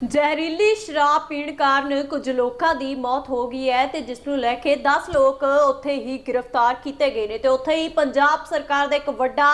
ਜ਼ਹਿਰੀਲੀ ਸ਼ਰਾਬ ਪੀਣ ਕਾਰਨ ਕੁਝ ਲੋਕਾਂ ਦੀ ਮੌਤ ਹੋ ਗਈ ਹੈ ਤੇ ਜਿਸ ਨੂੰ ਲੈ ਕੇ 10 ਲੋਕ ਉੱਥੇ ਹੀ ਗ੍ਰਿਫਤਾਰ ਕੀਤੇ ਗਏ ਨੇ ਤੇ ਉੱਥੇ ਹੀ ਪੰਜਾਬ ਸਰਕਾਰ ਦਾ ਇੱਕ ਵੱਡਾ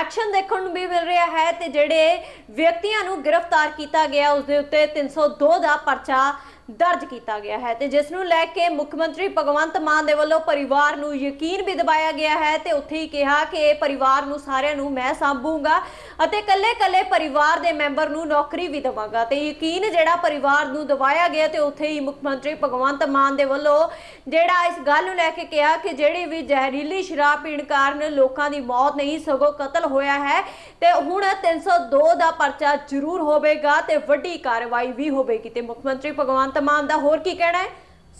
ਐਕਸ਼ਨ ਦੇਖਣ ਨੂੰ ਵੀ ਮਿਲ ਰਿਹਾ ਹੈ ਤੇ ਜਿਹੜੇ ਵਿਅਕਤੀਆਂ ਨੂੰ ਗ੍ਰਿਫਤਾਰ ਕੀਤਾ ਗਿਆ, ਉਸ ਦੇ ਉੱਤੇ 302 ਦਾ ਪਰਚਾ ਦਰਜ ਕੀਤਾ ਗਿਆ ਹੈ ਤੇ ਜਿਸ ਨੂੰ ਲੈ ਕੇ ਮੁੱਖ ਮੰਤਰੀ ਭਗਵੰਤ ਮਾਨ ਦੇ ਵੱਲੋਂ ਪਰਿਵਾਰ ਨੂੰ ਯਕੀਨ ਵੀ ਦਿਵਾਇਆ ਗਿਆ ਹੈ ਤੇ ਉੱਥੇ ਹੀ ਕਿਹਾ ਕਿ ਇਹ ਪਰਿਵਾਰ ਨੂੰ ਸਾਰਿਆਂ ਨੂੰ ਮੈਂ ਸੰਭੂਗਾ ਅਤੇ ਇਕੱਲੇ ਇਕੱਲੇ ਪਰਿਵਾਰ ਦੇ ਮੈਂਬਰ ਨੂੰ ਨੌਕਰੀ ਵੀ ਦਵਾਂਗਾ ਤੇ ਯਕੀਨ ਜਿਹੜਾ ਪਰਿਵਾਰ ਨੂੰ ਦਿਵਾਇਆ ਗਿਆ ਤੇ ਉੱਥੇ ਹੀ ਮੁੱਖ ਮੰਤਰੀ ਭਗਵੰਤ ਮਾਨ ਦੇ ਵੱਲੋਂ ਜਿਹੜਾ ਇਸ ਗੱਲ ਨੂੰ ਲੈ ਕੇ ਕਿਹਾ ਕਿ ਜਿਹੜੀ ਵੀ ਜ਼ਹਿਰੀਲੀ ਸ਼ਰਾਬ ਪੀਣ ਕਾਰਨ ਲੋਕਾਂ ਦੀ ਮੌਤ ਨਹੀਂ, ਸਗੋਂ ਕਤਲ ਹੋਇਆ ਹੈ ਤੇ ਹੁਣ 302 ਦਾ ਪਰਚਾ ਜ਼ਰੂਰ ਹੋਵੇਗਾ ਤੇ ਵੱਡੀ ਕਾਰਵਾਈ ਵੀ ਹੋਵੇਗੀ ਤੇ ਮੁੱਖ ਮੰਤਰੀ ਭਗਵੰਤ ਮਾਨ ਦਾ ਹੋਰ ਕੀ ਕਹਿਣਾ ਹੈ?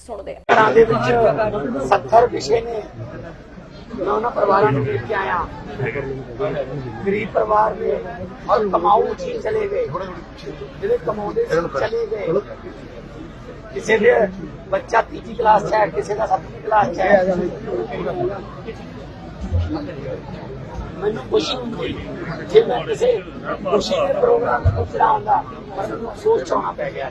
ਸੁਣਦੇ ਹਾਂ। ਘਰਾਂ ਦੇ ਵਿੱਚ 70 ਵਿਸ਼ੇ ਨੇ। ਮੈਂ ਉਹਨਾਂ ਪਰਿਵਾਰਾਂ ਨੂੰ ਦੇਖ ਕੇ ਆਇਆ। ਗਰੀਬ ਪਰਿਵਾਰ ਨੇ ਔਰ ਕਮਾਊ ਜੀ ਚਲੇ ਗਏ। ਜਿਹੜੇ ਕਮਾਉਂਦੇ ਸੀ ਚਲੇ ਗਏ। ਕਿਸੇ ਦੇ ਬੱਚਾ ਤੀਜੀ ਕਲਾਸ ਚ ਹੈ, ਕਿਸੇ ਦਾ ਸੱਤਵੀਂ ਕਲਾਸ ਚ ਹੈ। ਮੈਨੂੰ ਖੁਸ਼ੀ ਹੁੰਦੀ ਜੇ ਮੈਂ ਕਿਸੇ ਖੁਸ਼ੀ ਦੇ ਪ੍ਰੋਗਰਾਮ ਨੂੰ ਚਲਾਉਂਦਾ ਪਰ ਮੈਨੂੰ ਅਫਸੋਸ ਚਾਉਣਾ ਪੈ ਗਿਆ।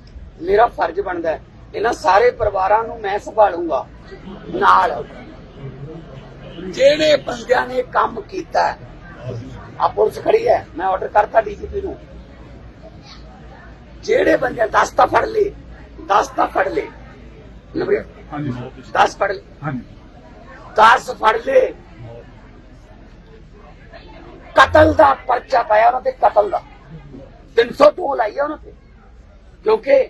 ਮੇਰਾ ਫਰਜ਼ ਬਣਦਾ ਹੈ। ਇਹਨਾਂ ਸਾਰੇ ਪਰਿਵਾਰਾਂ ਨੂੰ ਮੈਂ ਸੰਭਾਲੂੰਗਾ। ਨਾਲ ਜਿਹੜੇ ਬੰਦਿਆਂ ਨੇ ਕੰਮ ਕੀਤਾ ਆ ਪੁਲਿਸ ਖੜੀ ਹੈ ਮੈਂ ਆਰਡਰ ਕਰਤਾ ਡੀਜੀਪੀ ਨੂੰ। ਜਿਹੜੇ ਬੰਦੇ 10 ਤਾਂ ਫੜ ਲਏ 10 ਤਾਂ ਫੜ ਲਏ। ਨੰਬਰ 10 ਫੜ ਲਏ। 10 ਫੜ ਲਏ। ਕਤਲ ਦਾ ਪਰਚਾ ਪਾਇਆ ਉਹਨਾਂ ਤੇ ਕਤਲ ਦਾ। 302 ਲਾਈ ਆ ਉਹਨਾਂ ਤੇ। ਕਿਉਂਕਿ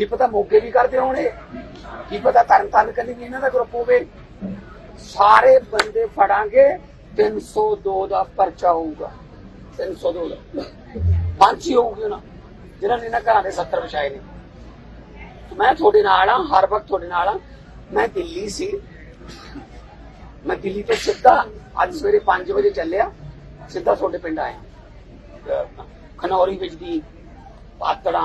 ਕੀ ਪਤਾ ਮੋਗੇ ਵੀ ਕਰਦੇ ਹੋਣੇ? ਕੀ ਪਤਾ ਤਰਨ ਤਾਰਨ ਵੀ ਇਹਨਾਂ ਦਾ ਗਰੁੱਪ ਹੋਵੇ? ਸਾਰੇ ਬੰਦੇ ਫੜਾਂਗੇ 302 ਦਾ ਪਰਚਾ ਹੋਊਗਾ। 302 ਦਾ ਪੰਛੀ ਹੋਊਗੀ ਨਾ ਜਿਨ੍ਹਾਂ ਨੇ ਇਹਨਾਂ ਘਰਾਂ ਦੇ 70 ਵਿਛਾਏ ਨੇ। ਮੈਂ ਤੁਹਾਡੇ ਨਾਲ ਆ ਹਰ ਵਕਤ ਤੁਹਾਡੇ ਨਾਲ ਆ ਮੈਂ ਦਿੱਲੀ ਸੀ। ਮੈਂ ਦਿੱਲੀ ਤੋਂ ਸਿੱਧਾ ਅੱਜ ਸਵੇਰੇ 5 ਵਜੇ ਚੱਲਿਆ। ਸਿੱਧਾ ਤੁਹਾਡੇ ਪਿੰਡ ਆਇਆ। ਖਨੌਰੀ ਵਿੱਚ ਦੀ ਪਾਤੜਾ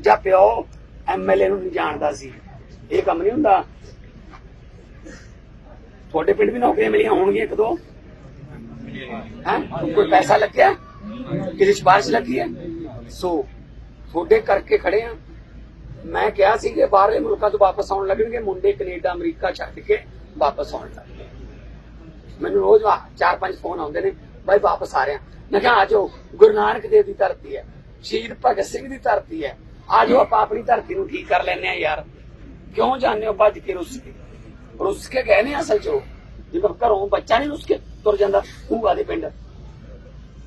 ਜਾਂ ਪਿਓ ਐਮਐਲਏ ਨੂੰ ਨਹੀਂ ਜਾਣਦਾ ਸੀ। ਇਹ ਕੰਮ ਨਹੀਂ ਹੁੰਦਾ। ਤੁਹਾਡੇ ਪਿੰਡ ਵੀ ਨੌਕਰੀਆਂ ਮਿਲੀਆਂ ਹੋਣਗੀਆਂ ਇੱਕ ਦੋ? ਹੈ? ਕੋਈ ਪੈਸਾ ਲੱਗਿਆ? ਕਿਸੇ ਸਿਫਾਰਿਸ਼ ਲੱਗੀ ਹੈ? ਸੋ ਤੁਹਾਡੇ ਕਰਕੇ ਖੜੇ ਆ ਮੈਂ ਕਿਹਾ ਸੀ ਕਿ ਬਾਹਰਲੇ ਮੁਲਕਾਂ ਤੋਂ ਵਾਪਸ ਆਉਣ ਲੱਗਣਗੇ। ਮੁੰਡੇ ਕੈਨੇਡਾ, ਅਮਰੀਕਾ ਛੱਡ ਕੇ ਵਾਪਸ ਆਉਣ ਲੱਗੇ ਮੈਨੂੰ ਰੋਜ਼ ਚਾਰ ਪੰਜ ਫੋਨ ਆਉਂਦੇ ਨੇ, ਬਾਈ, ਵਾਪਸ ਆ ਰਿਹਾ। ਮੈਂ ਕਿਹਾ, ਆ ਜਾਓ। ਗੁਰੂ ਨਾਨਕ ਦੇਵ ਦੀ ਧਰਤੀ ਹੈ। ਸ਼ਹੀਦ ਭਗਤ ਸਿੰਘ ਦੀ ਧਰਤੀ ਹੈ। ਆ ਜਾਓ ਆਪਾਂ ਆਪਣੀ ਧਰਤੀ ਨੂੰ ਠੀਕ ਕਰ ਲੈਨੇ ਆ ਯਾਰ। ਕਿਉਂ ਜਾਂਦੇ ਹੋ ਭੱਜ ਕੇ ਰੁੱਸ ਕੇ? ਰੁੱਸ ਕੇ ਗਏ ਨੇ ਅਸਲ ਚ ਉਹ। ਜਿਵੇਂ ਘਰੋਂ ਬੱਚਾ ਨਹੀਂ ਰੁੱਸ ਕੇ ਤੁਰ ਜਾਂਦਾ, ਭੂਆ ਦੇ ਪਿੰਡ।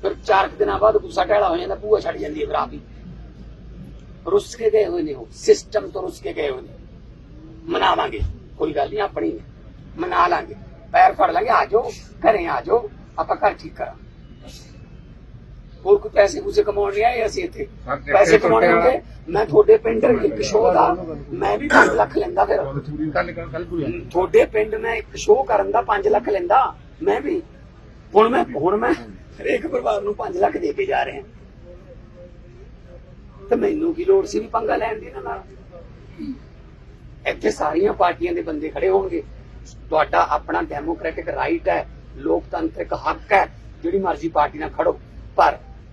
ਫਿਰ ਚਾਰ ਕੁ ਦਿਨਾਂ ਬਾਅਦ ਗੁੱਸਾ ਟਹਿਲਾ ਹੋ ਜਾਂਦਾ, ਭੂਆ ਛੱਡ ਜਾਂਦੀ ਹੈ ਫਿਰ ਆਪ ਹੀ ਰੁੱਸ ਕੇ ਗਏ ਹੋਏ ਨੇ ਉਹ। ਸਿਸਟਮ ਤੋਂ ਰੁੱਸ ਕੇ ਗਏ ਹੋਏ ਨੇ। ਮਨਾਵਾਂਗੇ, ਕੋਈ ਗੱਲ ਨਹੀਂ, ਆਪਣੀ ਮਨਾ ਲਾਂਗੇ। ਪੈਰ ਫੜ ਲਾਂਗੇ, ਆ ਜਾਓ, ਘਰੇ ਆ ਜਾਓ, ਆਪਾਂ ਘਰ ਠੀਕ ਕਰਾਂ ਹੋਰ ਕੋਈ ਪੈਸੇ ਪੂਸੇ ਕਮਾਉਣ ਨਹੀਂ ਆਏ ਅਸੀਂ ਇੱਥੇ। ਪੈਸੇ ਕਮਾਉਣੇ ਹੁੰਦੇ ਮੈਂ ਤੁਹਾਡੇ ਪਿੰਡ ਇੱਕ ਸ਼ੋਅ ਦਾ ਮੈਂ ਵੀ 5 ਲੱਖ ਲੈਂਦਾ ਫਿਰ। ਤੁਹਾਡੇ ਪਿੰਡ ਮੈਂ ਇੱਕ ਸ਼ੋਅ ਕਰਨ ਦਾ 5 ਲੱਖ ਲੈਂਦਾ ਮੈਂ ਵੀ। ਹੁਣ ਮੈਂ ਹੁਣ ਮੈਂ ਹਰੇਕ ਪਰਿਵਾਰ ਨੂੰ 5 ਲੱਖ ਦੇ ਕੇ ਜਾ ਰਿਹਾ। ਤੇ ਮੈਨੂੰ ਕੀ ਲੋੜ ਸੀ ਵੀ ਪੰਗਾ ਲੈਣ ਦੀ ਨਾਲ? ਇੱਥੇ ਸਾਰੀਆਂ ਪਾਰਟੀਆਂ ਦੇ ਬੰਦੇ ਖੜੇ ਹੋਣਗੇ। ਤੁਹਾਡਾ ਆਪਣਾ ਡੈਮੋਕ੍ਰੈਟਿਕ ਰਾਈਟ ਹੈ ਲੋਕਤੰਤਰਿਕ ਹੱਕ ਹੈ। ਜਿਹੜੀ ਮਰਜ਼ੀ ਪਾਰਟੀ ਨਾਲ ਖੜੋ। ਪਰ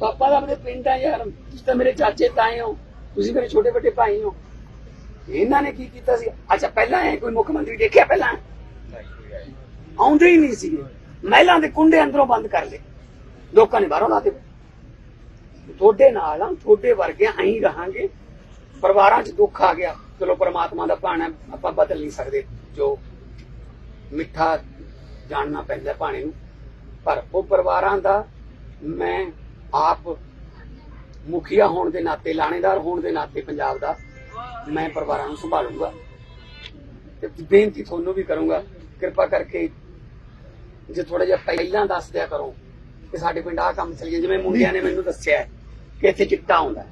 ਪਾਪਾ ਦਾ ਆਪਣੇ ਪਿੰਡ ਆ ਯਾਰ, ਤੁਸੀਂ ਤਾਂ ਮੇਰੇ ਚਾਚੇ, ਤਾਏ ਹੋ। ਤੁਸੀਂ ਮੇਰੇ ਛੋਟੇ ਵੱਡੇ ਭਾਈ ਹੋ। ਇਹਨਾਂ ਨੇ ਕੀ ਕੀਤਾ ਸੀ? ਅੱਛਾ, ਪਹਿਲਾਂ ਇਹ ਕੋਈ ਮੁੱਖ ਮੰਤਰੀ ਦੇਖਿਆ ਪਹਿਲਾਂ? ਆਉਂਦੇ ਹੀ ਨਹੀਂ ਸੀਗੇ। ਮਹਿਲਾਂ ਦੇ ਕੁੰਡੇ ਅੰਦਰੋਂ ਬੰਦ ਕਰ ਲਏ। ਲੋਕਾਂ ਨੇ ਬਾਹਰੋਂ ਲਾਤੇ ਤੁਹਾਡੇ ਨਾਲ ਆ, ਤੁਹਾਡੇ ਵਰਗੇ ਐਂ ਰਹਾਂਗੇ। ਪਰਿਵਾਰਾਂ 'ਚ ਦੁੱਖ ਆ ਗਿਆ। ਚਲੋ, ਪਰਮਾਤਮਾ ਦਾ ਭਾਣਾ ਆਪਾਂ ਬਦਲ ਨਹੀਂ ਸਕਦੇ। ਜੋ ਮਿੱਠਾ ਜਾਣਨਾ ਪੈਂਦਾ ਭਾਣੇ ਨੂੰ। ਪਰ ਉਹ ਪਰਿਵਾਰਾਂ ਦਾ ਮੈਂ ਆਪ ਮੁਖੀਆ ਹੋਣ ਦੇ ਨਾਤੇ ਲਾਣੇਦਾਰ ਹੋਣ ਦੇ ਨਾਤੇ ਪੰਜਾਬ ਦਾ ਮੈਂ ਪਰਿਵਾਰਾਂ ਨੂੰ ਸੰਭਾਲੂੰਗਾ। ਤੇ ਬੇਨਤੀ ਤੁਹਾਨੂੰ ਵੀ ਕਰੂੰਗਾ ਕਿਰਪਾ ਕਰਕੇ ਜੇ ਥੋੜਾ ਜਿਹਾ ਪਹਿਲਾਂ ਦੱਸ ਦਿਆ ਕਰੋ ਕਿ ਸਾਡੇ ਪਿੰਡ ਆਹ ਕੰਮ ਚੱਲੀਏ ਜਿਵੇਂ ਮੁੰਡਿਆਂ ਨੇ ਮੈਨੂੰ ਦੱਸਿਆ ਕਿ ਇੱਥੇ ਚਿੱਟਾ ਆਉਂਦਾ ਹੈ।